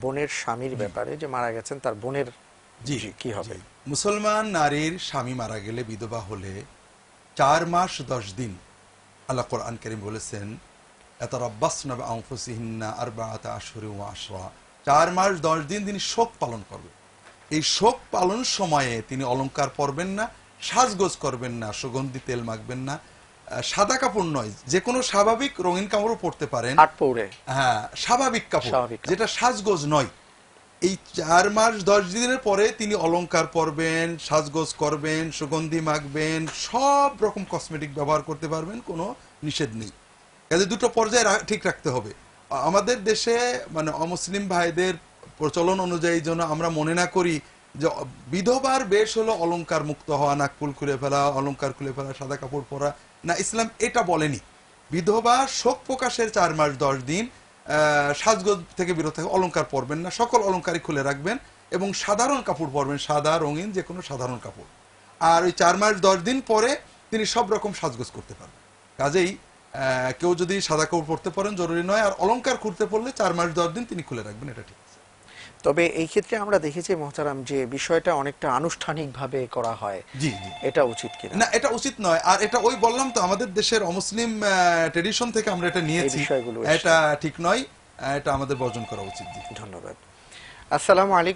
বোনের স্বামীর ব্যাপারে যে মারা গেছেন তার বোনের জি কি হবে? মুসলমান নারীর স্বামী মারা গেলে বিধবা হলে চার মাস দশ দিন আল্লাহ কোরআন করিম বলেছেন এত রব্বাস নবে আংফুসিহিন্না আর বাতা আসরে ও আসরা চার মাস দশ দিন তিনি শোক পালন করবে এই শোক পালন সময়ে তিনি অলংকার পরবেন না সাজগোজ করবেন না সুগন্ধি তেল মাখবেন না সাদা কাপড় নয় যে কোনো স্বাভাবিক রঙিন কাপড়ও পরতে পারেন। হ্যাঁ স্বাভাবিক কাপড় যেটা সাজগোজ নয়। এই চার মাস দশ দিনের পরে তিনি অলংকার পরবেন সাজগোজ করবেন সুগন্ধি মাখবেন সব রকম কসমেটিক ব্যবহার করতে পারবেন কোনো নিষেধ নেই। কাজে দুটো পর্যায়ে ঠিক রাখতে হবে। আমাদের দেশে মানে অমুসলিম ভাইদের প্রচলন অনুযায়ী যেন আমরা মনে না করি যে বিধবার বেশ হলো অলংকার মুক্ত হওয়া নাকপুল খুলে ফেলা, অলংকার খুলে ফেলা, সাদা কাপড় পরা। না, ইসলাম এটা বলেনি। বিধবা শোক প্রকাশের চার মাস, দশ দিন সাজগোজ থেকে বিরত থেকে অলংকার পরবেন না। সকল অলংকারই খুলে রাখবেন এবং সাধারণ কাপড় পরবেন, সাদা, রঙিন, যে কোনো সাধারণ কাপড়। আর ওই চার মাস, দশ দিন পরে তিনি সব রকম সাজগোজ করতে পারবেন। কাজেই কেউ যদি সাদা কাপড় পরতে পারেন, জরুরি নয়। আর অলংকার খুলতে পড়লে চার মাস, দশ দিন তিনি খুলে রাখবেন, এটা ঠিক আছে। তবে এই ক্ষেত্রে আমরা দেখেছি মোহতারাম যে বিষয়টা অনেকটা আনুষ্ঠানিক ভাবে করা হয়। জি জি। এটা উচিত কিনা? না এটা উচিত নয়। আর এটা ওই বললাম তো আমাদের দেশের অমুসলিম ট্রেডিশন থেকে আমরা এটা নিয়েছি। বিষয়গুলো এটা ঠিক নয় এটা আমাদের বর্জন করা উচিত জি। ধন্যবাদ। আসসালামু আলাইকুম।